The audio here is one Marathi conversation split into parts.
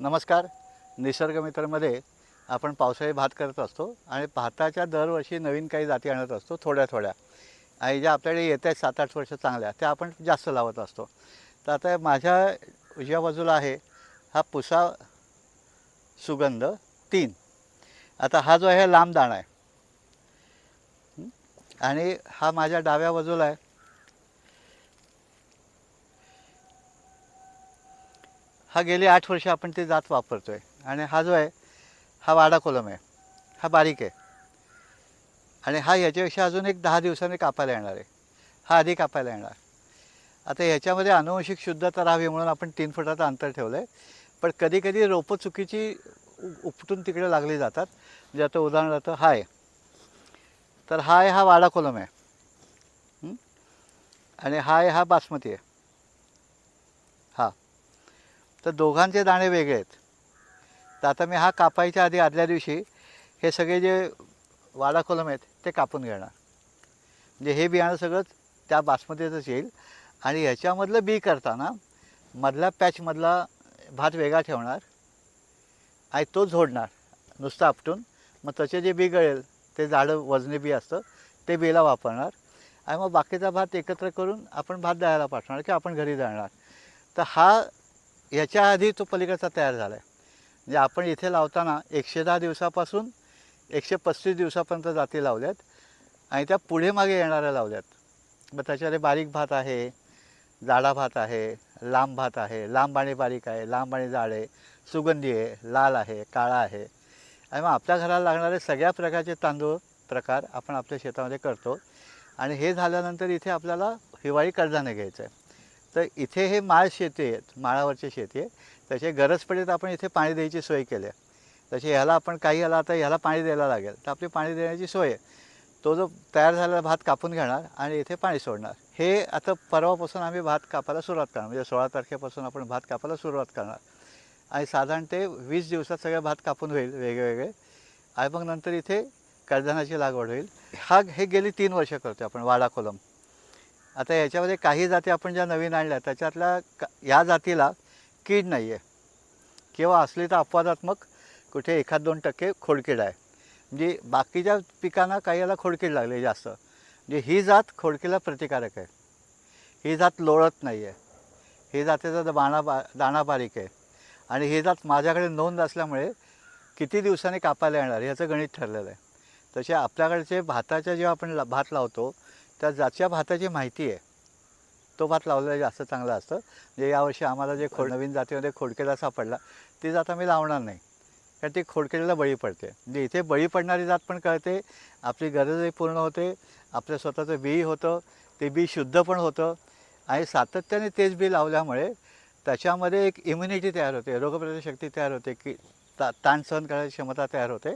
नमस्कार. निसर्ग मित्रमध्ये आपण पावसाळी भात करत असतो आणि भाताच्या दरवर्षी नवीन काही जाती आणत असतो थोड्या थोड्या. आणि ज्या आपल्याकडे येत आहेत सात आठ वर्ष चांगल्या त्या आपण जास्त लावत असतो. तर आता माझ्या उजव्या बाजूला आहे हा पुसा सुगंध तीन. आता हा जो आहे लांब दाणा आहे. आणि हा माझ्या डाव्या बाजूला आहे. हा गेली आठ वर्ष आपण ते जात वापरतो आहे आणि हा जो आहे हा वाडा कोलम आहे. हा बारीक आहे. आणि हा याच्यापेक्षा अजून एक दहा दिवसांनी कापायला येणार आहे. हा आधी कापायला येणार. आता ह्याच्यामध्ये अनुवंशिक शुद्धता राहावी म्हणून आपण तीन फुटाचं अंतर ठेवलं आहे पण कधीकधी रोपं चुकीची उ- उपटून तिकडे लागली जातात. म्हणजे आता उदाहरणार्थ हा आहे. तर हा आहे हा वाडा कोलम आहे. आणि हा आहे हा बासमती आहे. तर दोघांचे दाणे वेगळे आहेत. तर आता मी हा कापायच्या आधी आदल्या दिवशी हे सगळे जे वाडा कोलम आहेत ते कापून घेणार. म्हणजे हे बियाणं सगळं त्या बासमतीतच येईल. आणि ह्याच्यामधलं बी करताना मधल्या पॅचमधला भात वेगळा ठेवणार. आणि तो झोडणार नुसतं आपटून. मग त्याचे जे बी गळेल ते झाडं वजनी बी असतं ते बीला वापरणार. आणि मग बाकीचा भात एकत्र करून आपण भात द्यायला पाठवणार किंवा आपण घरी जाणार तर हा याच्या आधी तो पलीकडचा तयार झाला आहे म्हणजे आपण इथे लावताना एकशे दहा दिवसापासून एकशे पस्तीस दिवसापर्यंत जाती लावल्यात आणि त्या पुढे मागे येणाऱ्या लावल्यात. मग त्याच्यामध्ये बारीक भात आहे जाडा भात आहे लांब भात आहे लांब आणि बारीक आहे लांब आणि जाड आहे सुगंधी आहे लाल आहे काळा आहे. आणि मग आपल्या घराला लागणारे सगळ्या प्रकारचे तांदूळ प्रकार आपण आपल्या शेतामध्ये करतो. आणि हे झाल्यानंतर इथे आपल्याला हिवाळी कडधान्य घ्यायचं आहे तर इथे हे माळ शेती आहेत माळावरची शेती आहे. त्याची गरज पडेल तर आपण इथे पाणी द्यायची सोय केली आहे. तशी ह्याला आपण काही ह्याला आता ह्याला पाणी द्यायला लागेल तर आपली पाणी देण्याची सोय आहे. तो जो तयार झालेला भात कापून घेणार आणि इथे पाणी सोडणार. हे आता परवापासून आम्ही भात कापायला सुरुवात करणार म्हणजे सोळा तारखेपासून आपण भात कापायला सुरुवात करणार. आणि साधारण ते वीस दिवसात सगळे भात कापून होईल वेगवेगळे. आणि मग नंतर इथे कडधानाची लागवड होईल. हा हे गेली तीन वर्ष करतो आपण वाडा कोलम आता याच्यामध्ये काही जाती आपण ज्या नवीन आणल्या त्याच्यातल्या का या जातीला कीड नाही आहे किंवा असली तर अपवादात्मक कुठे एखाद दोन टक्के खोडकीड आहे. म्हणजे बाकीच्या पिकांना काही याला खोडकीड लागली जास्त. म्हणजे ही जात खोडकीला प्रतिकारक आहे. ही जात लोळत नाही आहे ही जातीचा बाणा बा दाणा बारीक आहे. आणि ही जात माझ्याकडे नोंद असल्यामुळे किती दिवसांनी कापायला येणार याचं गणित ठरलेलं आहे. तसे आपल्याकडचे भाताच्या जेव्हा आपण ला- भात लावतो त्या ज्याच्या भाताची माहिती आहे. तो भात लावलेला जास्त चांगला असतं. म्हणजे यावर्षी आम्हाला जे खोड नवीन जातीमध्ये खोडकेला सापडला ती जात आम्ही लावणार नाही. कारण ती खोडकेला बळी पडते. म्हणजे इथे बळी पडणारी जात पण कळते आपली गरजही पूर्ण होते आपलं स्वतःचं बी होतं ते बी शुद्ध पण होतं. आणि सातत्याने तेच बी लावल्यामुळे त्याच्यामध्ये एक इम्युनिटी तयार होते रोगप्रतिशक्ती तयार होते की ता ताण सहन करायची क्षमता तयार होते.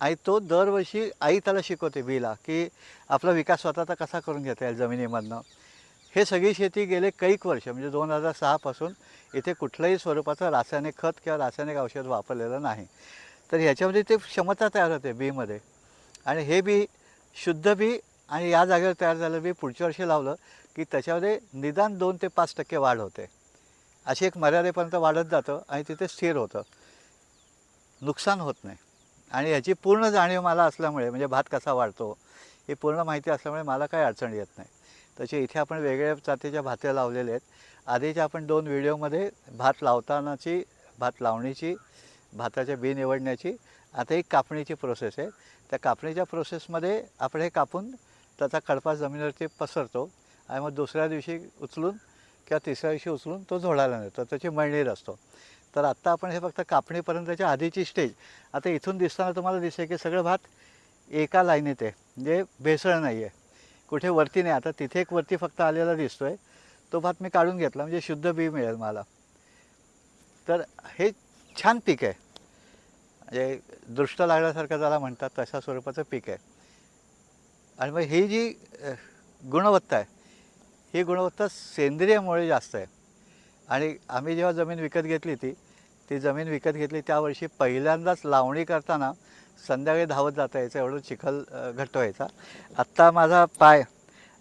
आणि तो दरवर्षी आई त्याला शिकवते बीला की आपला विकास स्वतःचा कसा करून घेता येईल जमिनीमधनं. हे सगळी शेती गेले कैक वर्ष म्हणजे दोन हजार सहापासून इथे कुठल्याही स्वरूपाचं रासायनिक खत किंवा रासायनिक औषध वापरलेलं नाही. तर ह्याच्यामध्ये ते क्षमता तयार होते बीमध्ये आणि हे बी शुद्ध बी आणि या जागेवर तयार झालं बी पुढच्या वर्षी लावलं की त्याच्यामध्ये निदान दोन ते पाच टक्के वाढ होते. अशी एक मर्यादेपर्यंत वाढत जातं आणि तिथे स्थिर होतं. नुकसान होत नाही. आणि ह्याची पूर्ण जाणीव मला असल्यामुळे म्हणजे भात कसा वाढतो ही पूर्ण माहिती असल्यामुळे मला काही अडचण येत नाही. तसे इथे आपण वेगळ्या जातीच्या भाते लावलेले आहेत. आधीच्या आपण दोन व्हिडिओमध्ये भात लावतानाची भात लावणीची भाताच्या बी निवडण्याची आता एक कापणीची प्रोसेस आहे. त्या कापणीच्या प्रोसेसमध्ये आपण हे कापून त्याचा कडपास जमिनीवरती पसरतो आणि मग दुसऱ्या दिवशी उचलून किंवा तिसऱ्या दिवशी उचलून तो झोडायला नेतो. त्याची मळणीर असतो. तर आत्ता आपण हे फक्त कापणीपर्यंतच्या आधीची स्टेज आता इथून दिसताना तुम्हाला दिसेल की सगळं भात एका लाईनीत आहे. म्हणजे भेसळ नाही आहे कुठे वरती नाही. आता तिथे एक वरती फक्त आलेला दिसतो आहे तो भात मी काढून घेतला. म्हणजे शुद्ध बी मिळेल मला. तर हे छान पीक आहे. म्हणजे दृष्ट लागल्यासारखं ज्याला म्हणतात तशा स्वरूपाचं पीक आहे. आणि मग ही जी गुणवत्ता आहे ही गुणवत्ता सेंद्रियमुळे जास्त आहे. आणि आम्ही जेव्हा जमीन विकत घेतली ती ती जमीन विकत घेतली त्या वर्षी पहिल्यांदाच लावणी करताना संध्याकाळी धावत जाता यायचं एवढं चिखल घट्ट व्हायचा. आत्ता माझा पाय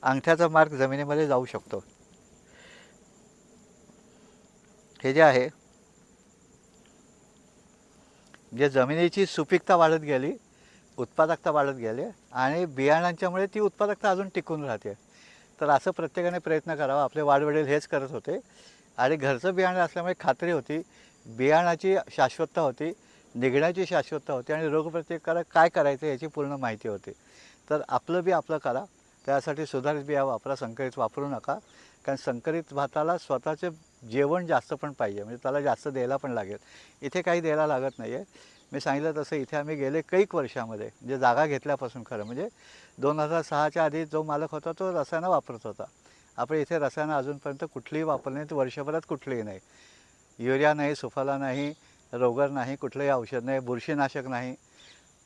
अंगठ्याचा मार्ग जमिनीमध्ये जाऊ शकतो. हे जे आहे जे जमिनीची सुपीकता वाढत गेली उत्पादकता वाढत गेली आणि बियाणांच्यामुळे ती उत्पादकता अजून टिकून राहते. तर असं प्रत्येकाने प्रयत्न करावा आपले वाडवडील हेच करत होते. आणि घरचं बियाणं असल्यामुळे खात्री होती. बियाणाची शाश्वतता होती निघण्याची शाश्वतता होती आणि रोगप्रतिकारक काय करायचं याची पूर्ण माहिती होती. तर आपलं बी आपलं करा. त्यासाठी सुधारित बिया वापरा संकरित वापरू नका. कारण संकरित भाताला स्वतःचे जेवण जास्त पण पाहिजे. म्हणजे त्याला जास्त द्यायला पण लागेल. इथे काही द्यायला लागत नाही आहे मी सांगितलं तसं इथे आम्ही गेले कैक वर्षामध्ये. म्हणजे जागा घेतल्यापासून खरं. म्हणजे दोन हजार सहाच्या आधी जो मालक होता तो रसायनं वापरत होता. आपण इथे रसायनं अजूनपर्यंत कुठलीही वापरली नाही वर्षभरात कुठलीही नाही. युरिया नाही सुफला नाही रोगर नाही कुठलंही औषध नाही बुरशीनाशक नाही.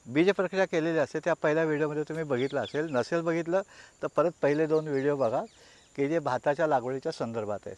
बीज प्रक्रिया केलेली असते त्या पहिल्या व्हिडिओमध्ये तुम्ही बघितलं असेल. नसेल बघितलं तर परत पहिले दोन व्हिडिओ बघा की जे भाताच्या लागवडीच्या संदर्भात आहेत.